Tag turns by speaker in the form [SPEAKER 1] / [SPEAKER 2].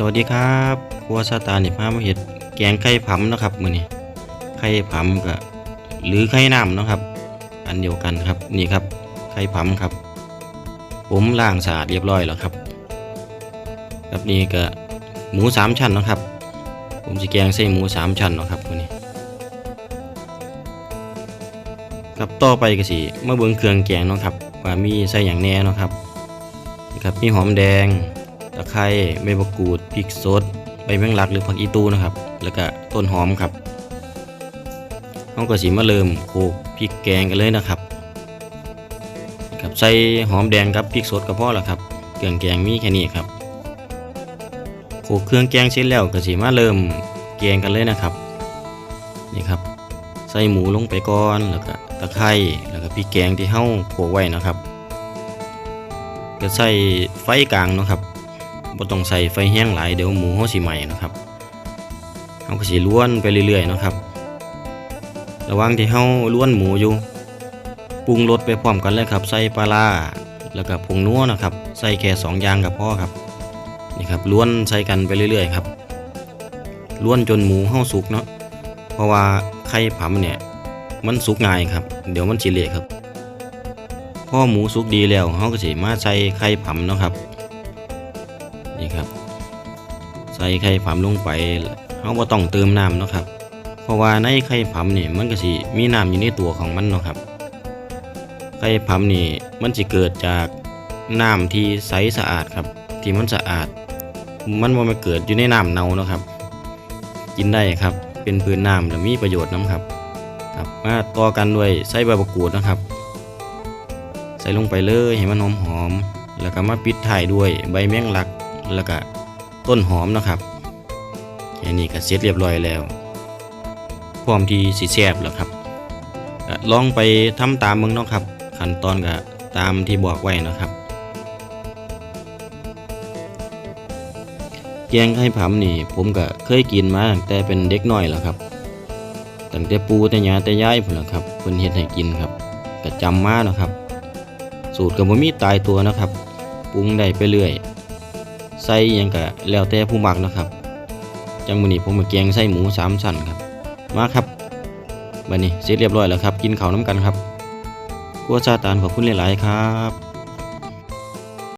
[SPEAKER 1] สวัสดีครับครัวซาตานนี่พามาเฮ็ดแกงไข่ผำเนะครับมื้อนี้ไข่ผำก็หรือไข่น้ำนะครับ อันเดียวกันครับนี่ครับไข่ผำครับ ผมล้างสะอาดเรียบร้อยแล้วครับครับนี่ก็หมูสามชั้นนะครับ ผมสิแกงใส่หมูสามชั้นนะครับมื้อนี้ครับต่อไปก็สิมาเบิ่งเครื่องแกงเนาะครับว่ามีใส่หยังแน่เนาะครับนะครับมีหอมแดง ตะไคร้ใบมะกรูดพริกสดใบแมงลักหรือผักอีตูนะครับ แล้วก็ต้นหอมครับเราก็สิมาเริ่มโขกพริกแกงกันเลยนะครับครับใส่หอมแดงกับพริกสดก็พอแล้วครับเครื่องแกงมีแค่นี้ครับโขกเครื่องแกงเสร็จแล้วก็สิมาเริ่มแกงกันเลยนะครับนี่ครับใส่หมูลงไปก่อนแล้วก็ตะไคร้แล้วก็พริกแกงที่เฮาโขกไว้นะครับ ก็ใส่ไฟกลางนะครับ บ่ต้องใส่ไฟแห้งหลายเดี๋ยวหมูเฮาสิไหม้นะครับเฮาก็สิล้วนไปเรื่อยๆนะครับ ระหว่างที่เฮาล้วนหมูอยู่ปรุงรสไปพร้อมกันเลยครับ ใส่ปลาร้าแล้วก็ผงนัวนะครับ ใส่แค่สองย่างกับพ่อครับนี่ครับล้วนใส่กันไปเรื่อยๆครับล้วนจนหมูเฮาสุกเนาะเพราะว่าไข่ผำเนี่ยมันสุกง่ายครับ เดี๋ยวมันสิเละครับพอหมูสุกดีแล้วเฮาก็สิมาใส่ไข่ผำเนาะครับ นี่ครับ ใส่ไข่ผำลงไปเราบ่ต้องเติมน้ำเนาะครับ เพราะว่าในไข่ผำนี่มันก็สิมีน้ำอยู่ในตัวของมันเนาะครับ ไข่ผำนี่มันสิเกิดจากน้ำที่ใสสะอาดครับ ที่มันสะอาด มันบ่มาเกิดอยู่ในน้ำเน่าเนาะครับ กินได้ครับ เป็นพื้นน้ำและมีประโยชน์น้ำครับ ครับ มาต่อกันด้วยใส่ใบมะกรูดนะครับ ใส่ลงไปเลยให้มันหอมๆแล้วก็มาปิดท้ายด้วยใบแมงลัก แล้วก็ต้นหอมนะครับแค่นี้ก็เสร็จเรียบร้อยแล้ว พร้อมที่สิแซบแล้วครับลองไปทำตามมึงนะครับ ขั้นตอนก็ตามที่บอกไว้นะครับแกงไข่ผำนี่ผมก็เคยกินมาตั้งแต่เป็นเด็กน้อยแล้วครับตั้งแต่ปูแต่ยาแต่ยายพุ่นล่ะครับเพิ่นเฮ็ดให้กินครับก็จำมาเนะครับ สูตรก็บ่มีตายตัวนะครับ ปรุงได้ไปเรื่อย ใส่ยังกะแล้วแต่ผู้มักนะครับ จังมือนี้ผมมาแกงใส่หมูสามชั้นครับ มาครับบัดนี้เสร็จเรียบร้อยแล้วครับ กินข้าวน้ำกันครับกัวซาตานขอบคุณหลาย ๆ ครับ